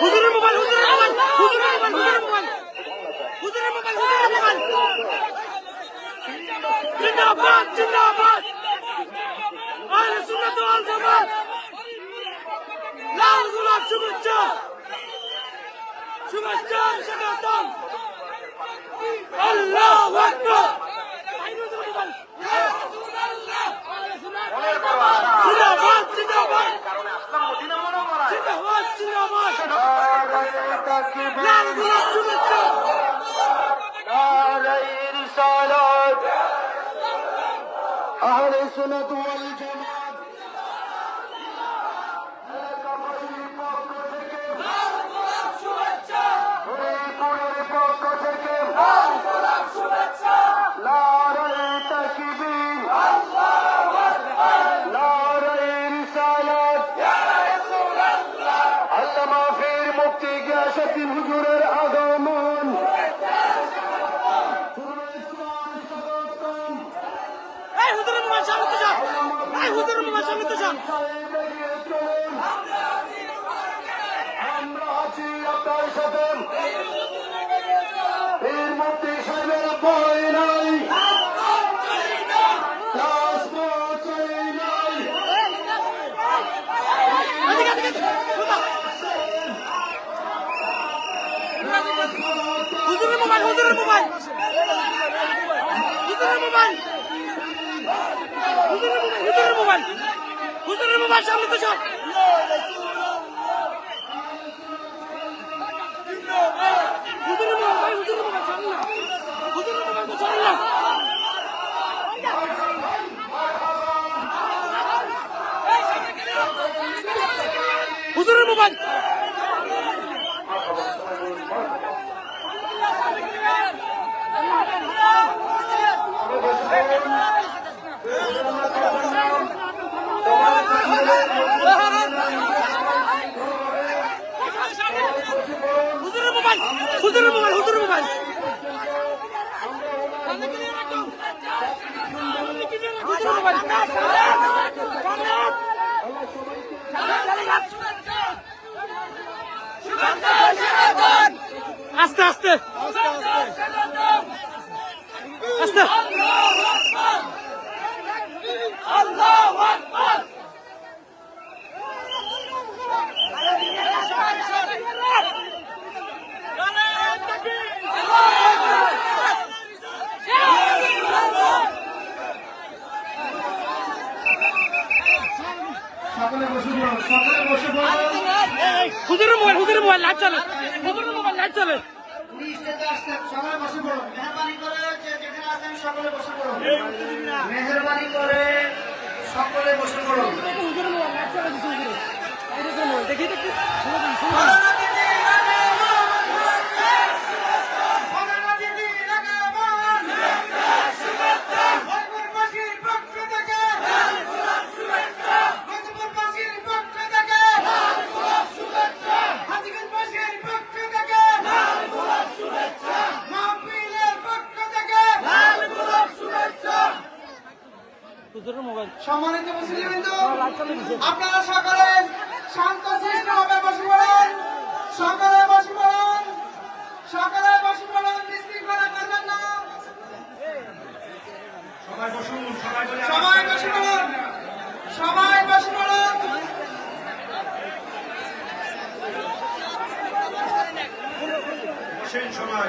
হুজুরের মোবাইল হুজুরের মোবাইল হুজুরের মোবাইল হুজুরের মোবাইল হুজুরের মোবাইল জিন্দাবাদ জিন্দাবাদ আহলে সুন্নাত ওয়াল জামাত লাল গোলাপ শুভেচ্ছা শুভেচ্ছা স্বাগতম আল্লাহু আকবার জিন্দাবাদ কারণে আসলাম মদিনা মনোমরায় লাল আহলে সুন্নাত ওয়াল জামাত। গিয়াসউদ্দিন হুজুরের আগমন। এই হুজুরের মোবাইল সামনে তো যা। এই হুজুরের মোবাইল সামনে তো যা। আমরা আছি আপনার সাথে। হুজুরের মোবাইল হুজুরের মোবাইল হুজুরের মোবাইল হুজুরের মোবাইল হুজুরের মোবাইল হুজুরের মোবাইল সামনে তো যা হুজুরের মোবাইল হুজুরের মোবাইল সামনে না হুজুরের মোবাইল হুজুরের মোবাইল মোবাইল আস্তে আস্তে। আস্তে। সকলে বসে পড়ো সকলে বসে পড়ো। হুজুরের মোবাইল হুজুরের মোবাইল লাইট চলে। হুজুরের মোবাইল লাইট চলে। সকলে বসে পড়ো। মেহরবানি করে যে যেখানে আছেন সকলে বসে পড়ো। মেহরবানি করে সকলে বসে পড়ো। হুজুরের মোবাইল লাইট চলে দেখি দেখি। সম্মানিত মুসলিমবৃন্দ লাইট আপনারা সকলে শান্ত সৃষ্ট হবে বসে পড়ুন। সকলে বসে পড়ুন। সকলে বসে পড়ুন বিশৃঙ্খলা করবেন না। সবাই বসুন সবাই বসে পড়ুন। সবাই বসে পড়ুন। বসেন সবাই।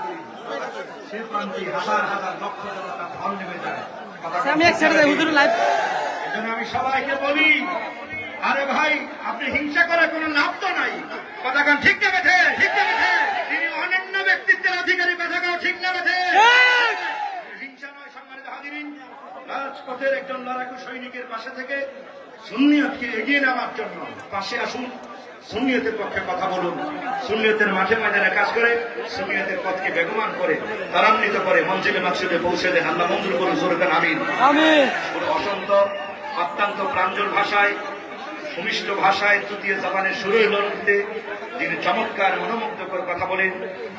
সে প্রান্তে হাজার হাজার লক্ষ জনতা ঢল নেমে যায়। আমি সবাইকে বলি আরে ভাই আপনি হিংসা করার কোনো লাভ তো নাই। কথা ঠিক না বেঠে ঠিক না বেঠে। তিনি অনন্য ব্যক্তিত্বের অধিকারী কথা ঠিক না বেঠে। হিংসা নয় সম্মানিত হাজিরিন। রাজপথের একজন লড়াকু সৈনিকের পাশে থেকে সুন্নিয়তকে এগিয়ে নেওয়ার জন্য পাশে আসুন। সুন্নিয়তের পক্ষে কথা বলুন। সুন্নিয়তের মাঠে ময়দানে কাজ করে সুন্নিয়তের পথকে বেগমান করে ত্বরান্বিত করে মঞ্জিলে মাকসুদে পৌঁছে দেন। আল্লাহ মঞ্জুর করুন জোরকান আমিন। অসন্ত অত্যন্ত প্রাঞ্জল ভাষায় সুমিষ্ট ভাষায় তৃতীয় জাপানের শুরুই লড়তে যিনি চমৎকার মনোমুগ্ধকর কথা বলেন।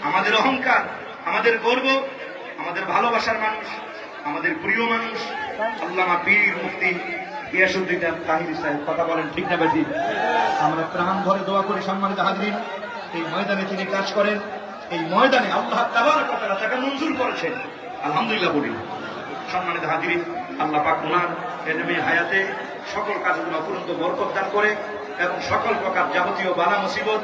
আমাদের অহংকার আমাদের গর্ব আমাদের ভালোবাসার মানুষ আমাদের প্রিয় মানুষ আল্লামা পীর মুফতি গিয়াসুদ্দিন আমরা প্রাণ ভরে দোয়া করি সম্মানিত হাজরিন। এই ময়দানে তিনি কাজ করেন। এই ময়দানে আল্লাহ তাবার তাকে মঞ্জুর করেছেন। আলহামদুলিল্লাহ বলি। সম্মানিত হাজিরিন, আল্লাহ পাক হায়াতে সকল কাজগুলো অপুরন্ত বরকত দান করে এবং সকল প্রকার যাবতীয় বালা মুসিবত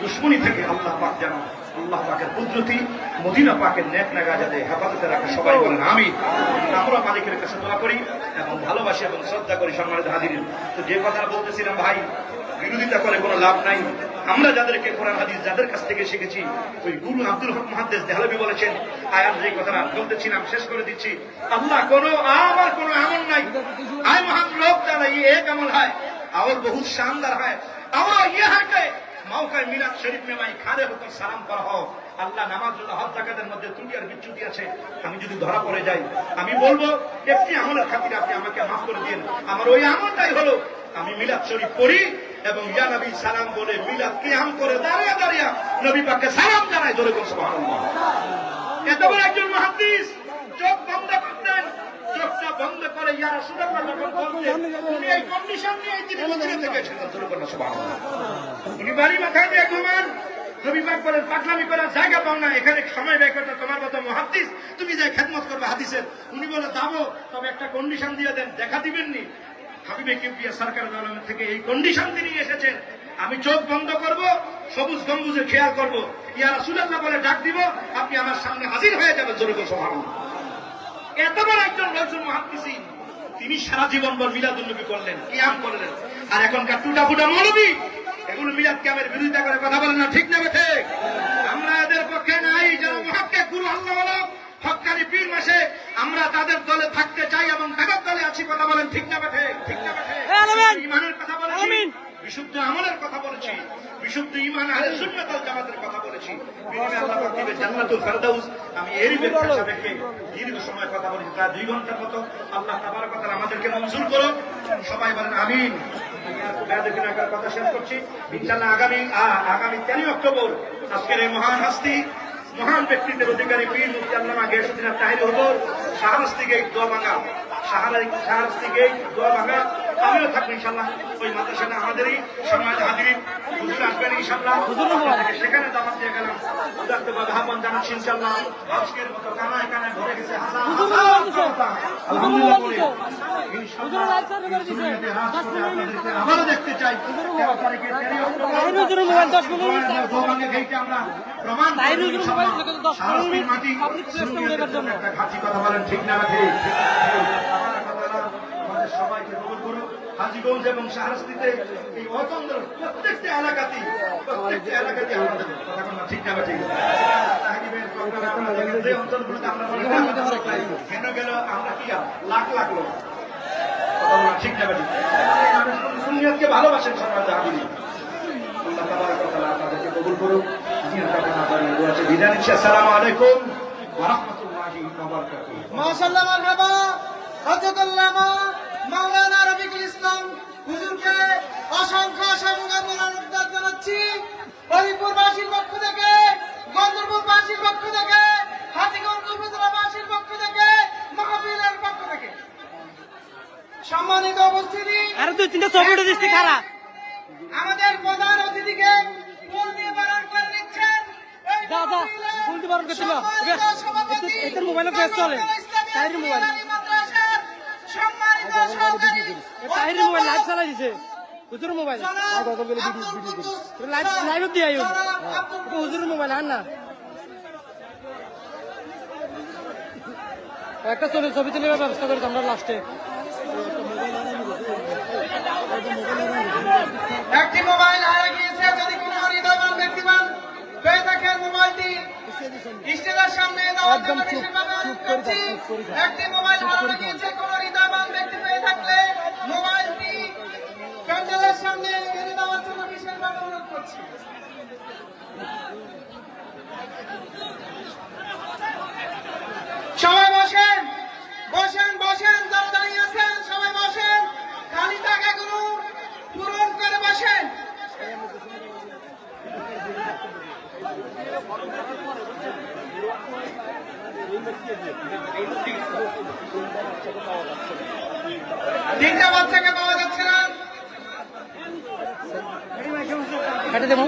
দুশ্মনী থেকে আল্লাহ পাক যেন, আল্লাহ পাকের কুদরতি মদিনা পাকের নেক নাগা যাতে হেফাজতে রাখে সবাই বলেন আমি আমরা মালিকের কাছে দোয়া করি। এবং ভালোবাসি এবং শ্রদ্ধা করি সম্মানিত হাজির। তো যে কথা বলতেছিলাম, ভাই, বিরোধিতা করে কোনো লাভ নাই। আমরা যাদেরকে কোরআন, হাদিস যাদের কাছ থেকে শিখেছি, ওই গুরু আব্দুল হক মহাদেশ দেহলবি বলেছেন আয়াত যে কথা বলতেছিলাম, শেষ করে দিচ্ছি। আল্লাহ, কোন আমার কোন আমল নাই। আয় মহান লোক যারা এক আমল হয় আমার বহু শানদার হয়। আমার ইয়ে হাঁটে মৌকায় মিলাদ শরীফ মে মাই খারে হোকর সালাম করা হোক। আল্লাহ নামাজ রোজা হজ জাকাতের মধ্যে ত্রুটি আর বিচ্যুতি আছে। আমি যদি ধরা পড়ে যাই, আমি বলব, একটি আমলের খাতিরে আপনি আমাকে মাফ করে দিন। আমার ওই আমলটাই হলো, আমি মিলাদ শরীফ পড়ি এবং ইয়া নবী সালাম বলে মিলাদ কিয়াম করে দাঁড়িয়ে দাঁড়িয়ে নবী পাককে সালাম জানাই ধরে সুবহানাল্লাহ। এত বড় একজন মহাদিস, চোখ বন্ধ করে ইয়া যখন বলতেন উনি এই কন্ডিশন নিয়ে তিনি মদিনা থেকে এসেছেন ধরে কোন উনি বাড়ি মাথায় দিয়ে ঘুমান পাগলামি করার জায়গা পাও না এখানে সময় ব্যয় করতে তোমার মতো মহাদিস তুমি খেদমত করবে হাদিসের। উনি বলে যাব তবে একটা কন্ডিশন দিয়ে দেন দেখা দিবেননি। হাবিবে কিবরিয়া সরকার আলমের থেকে এই কন্ডিশন তিনি এসেছেন। আমি চোখ বন্ধ করব সবুজ গম্বুজে খেয়াল করব। ইয়া রাসূলুল্লাহ বলে ডাক দিব আপনি আমার সামনে হাজির হয়ে যাবেন জোরে সুবহানাল্লাহ। এত বড় একজন রসুল মহাদিসি তিনি সারা জীবন ভর মিলাদুল নবী করলেন কিয়াম করলেন। আর এখনকার টুটা ফুটা মৌলবী এগুলো মিলাদ ক্যামের বিরোধিতা করে কথা বলেন না ঠিক না বেঠে আমরা এদের পক্ষে নাই যারা মহাক্কে গুরু আল্লাহ হকানি পীর মাসে আমরা তাদের দলে থাকতে চাই এবং তাদের দলে আছি কথা বলেন ঠিক না বেঠে ঠিক? না বেঠে হ্যাঁ, ইমানের কথা বলেছি আমিন। বিশুদ্ধ আমলের কথা বলেছি। বিশুদ্ধ ইমান আহলে সুন্নাত জামাতের কথা বলেছি। বিনিময়ে আল্লাহ দিবে জান্নাতুল ফেরদাউস। আমি এরই ব্যাখ্যা সাপেক্ষে দীর্ঘ সময় কথা বলেছি প্রায় দুই ঘণ্টার মতো। আল্লাহ তাবারক ওয়া তাআলা আমাদেরকে মঞ্জুর করো সবাই বলেন আমিন। কথা শেষ করছি। ইনশাআল্লাহ আগামী আগামী তেরোই অক্টোবর আজকের এই মহান হাস্তি মহান ব্যক্তিদের অধিকারী পীর মুফতি আল্লামা গিয়াসুদ্দিন তাহির হুজুর শাহরাস্তি গেট দোয়াবাঙ্গা শাহরাস্তি গেট দোয়াবাঙ্গা আমিও থাকব ইনশাল্লাহ ওই মাদ্রাসাটা আমাদেরই সম্মান হাজির হুজুর আসবেন ইনশাল্লাহ সেখানে দাওয়াত দিয়ে গেলাম উদার্ত বাধা আহ্বান জানাচ্ছি ইনশাল্লাহ আজকের মতো কানায় কানায় ভরে গেছে হাজার আলহামদুলিল্লাহ বলে আবারও দেখতে চাই প্রমাণ মাটি কথা বলেন ঠিক না আমাদের সবাইকে কবুল করুন। হাজিগঞ্জ এবং শাহরাস্তিতে এই অতন্ত্র প্রত্যেকটা এলাকাতেই প্রত্যেকটা এলাকাতেই আমাদের ঠিক না ঠিক আমরা কেন কি লাখ লাখ লোক। ঠিক না করুক। সম্মানিত উপস্থিতি। আরে দুই তিনটা ছবি উঠে দিচ্ছি খারা আমাদের প্রধান অতিথিকে ফুল দিয়ে বরণ করে নিচ্ছেন এই যা, যা, ফুল দিয়ে বরণ করছিল। সম্মানিত ওকে, সভাপতি, এতে- এতের মোবাইলে ফেস চলে। মোবাইল। সম্মানিত সহকারী মোবাইল লাইভ চালাই দিছে। মোবাইল। লাইভ লাইভ দিয়ে আইও। হুজুরের মোবাইল আন না। একটা ছবি ছবি তুলে ব্যবস্থা করেছি আমরা লাস্টে একটি মোবাইল হারা গিয়েছে যদি কোনো হৃদয়বান ব্যক্তিমান পেয়ে থাকেন মোবাইলটি স্টেজের সামনে দাওয়াত মেমোরিশন ভাবে অনুরোধ করছি একটি মোবাইল হারানো গিয়েছে কোন হৃদয়বান ব্যক্তি পেয়ে থাকলে মোবাইলটি প্যান্ডেলের সামনে এনে দেওয়ার জন্য বিশেষভাবে অনুরোধ করছি সবাই বসেন বসেন বসেন যারা দাঁড়িয়ে আছেন সবাই বসেন খালি টাকাগুলো পূরণ করে বসেন তিনটা বাচ্চাকে পাওয়া যাচ্ছে কেটে দেবো